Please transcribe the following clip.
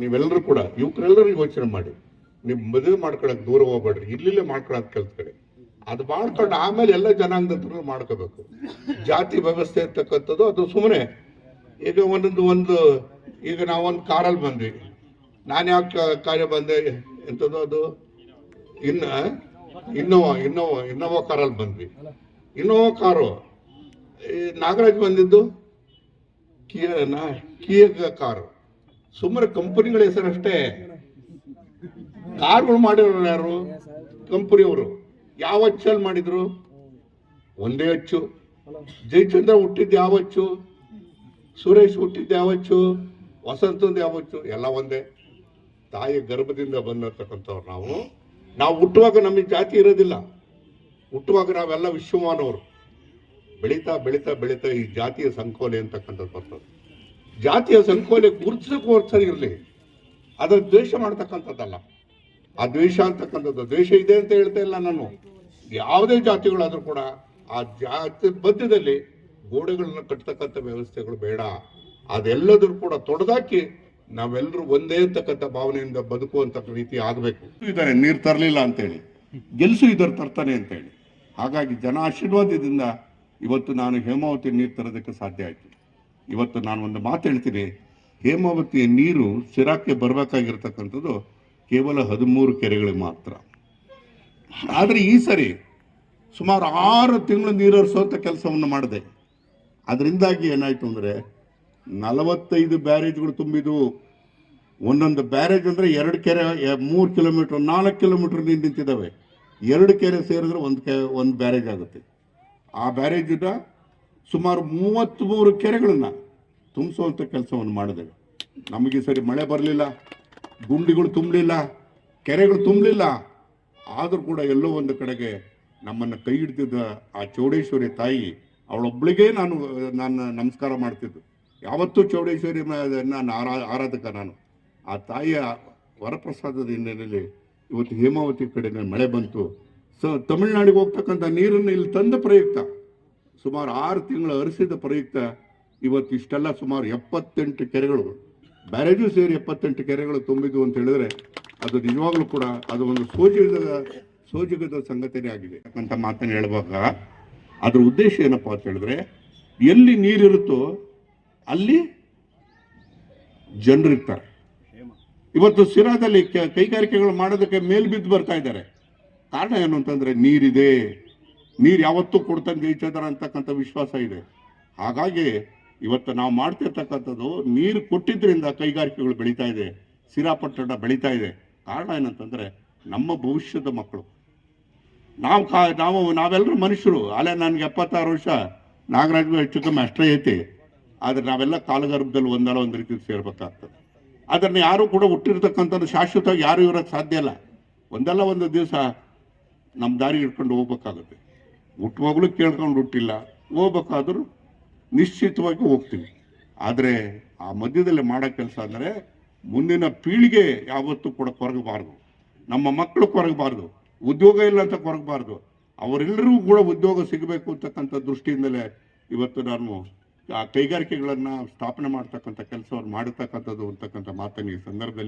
ನೀವೆಲ್ಲರೂ ಕೂಡ ಯುವಕರೆಲ್ಲರೂ ಯೋಚನೆ ಮಾಡಿ. ನೀವು ಮದುವೆ ಮಾಡ್ಕೊಳಕ್ ದೂರ ಹೋಗ್ಬೇಡ್ರಿ. ಇಲ್ಲಿಲ್ಲೇ ಮಾಡ್ಕೊಳಕ್ ಕಲ್ತ್ಕಡೆ ಅದು ಮಾಡ್ಕೊಂಡು ಆಮೇಲೆ ಎಲ್ಲ ಜನಾಂಗದ್ರು ಮಾಡ್ಕೋಬೇಕು. ಜಾತಿ ವ್ಯವಸ್ಥೆ ಇರ್ತಕ್ಕಂಥದ್ದು ಅದು ಸುಮ್ಮನೆ ಈಗ ಒಂದೊಂದು ಒಂದು, ಈಗ ನಾವೊಂದು ಕಾರಲ್ಲಿ ಬಂದ್ವಿ. ನಾನು ಯಾಕೆ ಕಾರ್ಯ ಬಂದೆ ಎಂಥದ್ದು ಅದು? ಇನ್ನ, ಇನ್ನೋವಾ ಇನ್ನೋವಾ ಇನ್ನೋವಾ ಕಾರಲ್ಲಿ ಬಂದ್ವಿ. ಇನ್ನೋವಾ ಕಾರು ನಾಗರಾಜ್ ಬಂದಿದ್ದು? ಕಿಯ ನಾ ಕಿಯ ಕಾರು. ಸುಮ್ಮನೆ ಕಂಪನಿಗಳ ಹೆಸರಷ್ಟೇ. ಕಾರ್ಗಳು ಮಾಡಿರೋರು ಯಾರು? ಕಂಪನಿಯವರು. ಯಾವ ಅಚ್ಚಲ್ಲಿ ಮಾಡಿದ್ರು? ಒಂದೇ ಅಚ್ಚು. ಜಯಚಂದ್ರ ಹುಟ್ಟಿದ್ದು ಯಾವ ಅಚ್ಚು? ಸುರೇಶ್ ಹುಟ್ಟಿದ್ದು ಯಾವ ಅಚ್ಚು? ವಸಂತಂದು ಯಾವ ಅಚ್ಚು? ಎಲ್ಲ ಒಂದೇ. ತಾಯಿ ಗರ್ಭದಿಂದ ಬಂದಿರ್ತಕ್ಕಂಥವ್ರು ನಾವು. ನಾವು ಹುಟ್ಟುವಾಗ ನಮಗೆ ಜಾತಿ ಇರೋದಿಲ್ಲ. ಹುಟ್ಟುವಾಗ ನಾವೆಲ್ಲ ವಿಶ್ವಮಾನವರು. ಬೆಳೀತಾ ಬೆಳೀತಾ ಬೆಳೀತಾ ಈ ಜಾತಿಯ ಸಂಕೋಲೆ ಅಂತಕ್ಕಂಥದ್ದು ಬರ್ತದೆ. ಜಾತಿಯ ಸಂಕೋಲೆ ಗುರುತಿಸಕ್ಕೆ ಇರಲಿ ಅದರ ದ್ವೇಷ ಮಾಡ್ತಕ್ಕಂಥದ್ದಲ್ಲ. ಆ ದ್ವೇಷ ಅಂತಕ್ಕಂಥದ್ದು ದ್ವೇಷ ಇದೆ ಅಂತ ಹೇಳ್ತಾ ಇಲ್ಲ ನಾನು. ಯಾವುದೇ ಜಾತಿಗಳಾದರೂ ಕೂಡ ಆ ಜಾತಿ ಮಧ್ಯದಲ್ಲಿ ಗೋಡೆಗಳನ್ನು ಕಟ್ಟತಕ್ಕಂಥ ವ್ಯವಸ್ಥೆಗಳು ಬೇಡ. ಅದೆಲ್ಲದರೂ ಕೂಡ ತೊಡೆದಾಕಿ ನಾವೆಲ್ಲರೂ ಒಂದೇ ಅಂತಕ್ಕಂಥ ಭಾವನೆಯಿಂದ ಬದುಕುವಂತ ರೀತಿ ಆಗಬೇಕು. ಇದ್ದಾರೆ ನೀರು ತರಲಿಲ್ಲ ಅಂತೇಳಿ. ಗೆಲ್ಸು ಇದ್ದಾರೆ ತರ್ತಾನೆ ಅಂತೇಳಿ. ಹಾಗಾಗಿ ಜನ ಆಶೀರ್ವಾದದಿಂದ ಇವತ್ತು ನಾನು ಹೇಮಾವತಿ ನೀರು ತರೋದಕ್ಕೆ ಸಾಧ್ಯ ಆಯಿತು. ಇವತ್ತು ನಾನು ಒಂದು ಮಾತು ಹೇಳ್ತೀನಿ. ಹೇಮಾವತಿಯ ನೀರು ಸಿರಾಕ್ಕೆ ಬರಬೇಕಾಗಿರ್ತಕ್ಕಂಥದ್ದು ಕೇವಲ ಹದಿಮೂರು ಕೆರೆಗಳಿಗೆ ಮಾತ್ರ. ಆದರೆ ಈ ಸರಿ ಸುಮಾರು ಆರು ತಿಂಗಳು ನೀರು ಹರಿಸುವಂಥ ಕೆಲಸವನ್ನು ಮಾಡಿದೆ. ಅದರಿಂದಾಗಿ ಏನಾಯಿತು ಅಂದರೆ ನಲವತ್ತೈದು ಬ್ಯಾರೇಜ್ಗಳು ತುಂಬಿದವು ಒಂದೊಂದು ಬ್ಯಾರೇಜ್ ಅಂದರೆ ಎರಡು ಕೆರೆ, ಮೂರು ಕಿಲೋಮೀಟ್ರ್, ನಾಲ್ಕು ಕಿಲೋಮೀಟ್ರ್ ನೀರು ನಿಂತಿದ್ದಾವೆ. ಎರಡು ಕೆರೆ ಸೇರಿದ್ರೆ ಒಂದು ಕೆ, ಒಂದು ಬ್ಯಾರೇಜ್ ಆಗುತ್ತೆ. ಆ ಬ್ಯಾರೇಜಿನ ಸುಮಾರು ಮೂವತ್ತ್ಮೂರು ಕೆರೆಗಳನ್ನು ತುಂಬಿಸುವಂಥ ಕೆಲಸವನ್ನು ಮಾಡಿದೆ ನಮಗೆ ಸರಿ ಮಳೆ ಬರಲಿಲ್ಲ, ಗುಂಡಿಗಳು ತುಂಬಲಿಲ್ಲ, ಕೆರೆಗಳು ತುಂಬಲಿಲ್ಲ. ಆದರೂ ಕೂಡ ಎಲ್ಲೋ ಒಂದು ಕಡೆಗೆ ನಮ್ಮನ್ನು ಕೈ ಹಿಡ್ತಿದ್ದ ಆ ಚೌಡೇಶ್ವರಿ ತಾಯಿ ಅವಳೊಬ್ಬಳಿಗೆ ನಾನು ನಾನು ನಮಸ್ಕಾರ ಮಾಡ್ತಿದ್ದು. ಯಾವತ್ತೂ ಚೌಡೇಶ್ವರಿ ನಾನು ಆರಾ ಆರಾಧಕ ನಾನು. ಆ ತಾಯಿಯ ವರಪ್ರಸಾದದ ಹಿನ್ನೆಲೆಯಲ್ಲಿ ಇವತ್ತು ಹೇಮಾವತಿ ಕಡೆ ಮಳೆ ಬಂತು. ಸ, ತಮಿಳ್ನಾಡಿಗೆ ಹೋಗ್ತಕ್ಕಂಥ ನೀರನ್ನು ಇಲ್ಲಿ ತಂದ ಪ್ರಯುಕ್ತ. ಸುಮಾರು ಆರು ತಿಂಗಳು ಅರಿಸಿದ ಪ್ರಯುಕ್ತ ಇವತ್ತು ಇಷ್ಟೆಲ್ಲ ಸುಮಾರು ಎಪ್ಪತ್ತೆಂಟು ಕೆರೆಗಳು ಬ್ಯಾರೇಜು ಸೇರಿ ಎಪ್ಪತ್ತೆಂಟು ಕೆರೆಗಳು ತುಂಬಿದ್ವು ಅಂತ ಹೇಳಿದ್ರೆ ಅದು ನಿಜವಾಗ್ಲೂ ಕೂಡ ಅದು ಒಂದು ಸೋಜಿಗದ ಸೋಜಿಗದ ಸಂಗತಿನೇ ಆಗಿದೆ. ಅಂತ ಮಾತನ್ನು ಹೇಳುವಾಗ ಅದ್ರ ಉದ್ದೇಶ ಏನಪ್ಪಾ ಅಂತ ಹೇಳಿದ್ರೆ ಎಲ್ಲಿ ನೀರಿರುತ್ತೋ ಅಲ್ಲಿ ಜನರಿರ್ತಾರೆ ಇವತ್ತು ಸಿರಾದಲ್ಲಿ ಕೆ- ಕೈಗಾರಿಕೆಗಳು ಮಾಡೋದಕ್ಕೆ ಮೇಲ್ಬಿದ್ದು ಬರ್ತಾ ಇದ್ದಾರೆ. ಕಾರಣ ಏನು ಅಂತಂದ್ರೆ ನೀರಿದೆ. ನೀರು ಯಾವತ್ತೂ ಕೊಡ್ತಂಗೆ ಜಯಿಸದಾರ ಅಂತಕ್ಕಂಥ ವಿಶ್ವಾಸ ಇದೆ. ಹಾಗಾಗಿ ಇವತ್ತು ನಾವು ಮಾಡ್ತಿರ್ತಕ್ಕಂಥದ್ದು ನೀರು ಕೊಟ್ಟಿದ್ದರಿಂದ ಕೈಗಾರಿಕೆಗಳು ಬೆಳೀತಾ ಇದೆ ಸಿರಾಪಟ್ಟಣ ಬೆಳೀತಾ ಇದೆ. ಕಾರಣ ಏನಂತಂದರೆ ನಮ್ಮ ಭವಿಷ್ಯದ ಮಕ್ಕಳು. ನಾವು ಕಾ, ನಾವು ನಾವೆಲ್ಲರೂ ಮನುಷ್ಯರು. ಅಲ್ಲೇ ನನಗೆ ಎಪ್ಪತ್ತಾರು ವರ್ಷ ನಾಗರಾಜ್ ಹೆಚ್ಚು ಕಮ್ಮಿ ಅಷ್ಟೇ ಐತಿ. ಆದರೆ ನಾವೆಲ್ಲ ಕಾಲಗರ್ಭದಲ್ಲಿ ಒಂದಲ್ಲ ಒಂದು ರೀತಿ ಸೇರ್ಬೇಕಾಗ್ತದೆ. ಅದನ್ನು ಯಾರು ಕೂಡ ಹುಟ್ಟಿರ್ತಕ್ಕಂಥದ್ದು ಶಾಶ್ವತವಾಗಿ ಯಾರೂ ಇರೋಕ್ಕೆ ಸಾಧ್ಯ ಇಲ್ಲ. ಒಂದಲ್ಲ ಒಂದು ದಿವಸ ನಮ್ಮ ದಾರಿ ಹಿಡ್ಕೊಂಡು ಹೋಗ್ಬೇಕಾಗುತ್ತೆ. ಹುಟ್ಟುವಾಗಲೂ ಕೇಳ್ಕೊಂಡು ಹುಟ್ಟಿಲ್ಲ. ಹೋಗ್ಬೇಕಾದ್ರೂ ನಿಶ್ಚಿತವಾಗಿ ಹೋಗ್ತೀವಿ. ಆದರೆ ಆ ಮಧ್ಯದಲ್ಲಿ ಮಾಡೋ ಕೆಲಸ ಅಂದರೆ ಮುಂದಿನ ಪೀಳಿಗೆ ಯಾವತ್ತೂ ಕೂಡ ಕೊರಗಬಾರ್ದು. ನಮ್ಮ ಮಕ್ಕಳು ಕೊರಗಬಾರ್ದು. ಉದ್ಯೋಗ ಇಲ್ಲ ಅಂತ ಕೊರಗಬಾರ್ದು. ಅವರೆಲ್ಲರಿಗೂ ಕೂಡ ಉದ್ಯೋಗ ಸಿಗಬೇಕು ಅಂತಕ್ಕಂಥ ದೃಷ್ಟಿಯಿಂದಲೇ ಇವತ್ತು ನಾನು ಆ ಕೈಗಾರಿಕೆಗಳನ್ನು ಸ್ಥಾಪನೆ ಮಾಡ್ತಕ್ಕಂಥ ಕೆಲಸವನ್ನು ಮಾಡಿರ್ತಕ್ಕಂಥದ್ದು ಅಂತಕ್ಕಂಥ ಮಾತನ್ನು ಈ ಸಂದರ್ಭದಲ್ಲಿ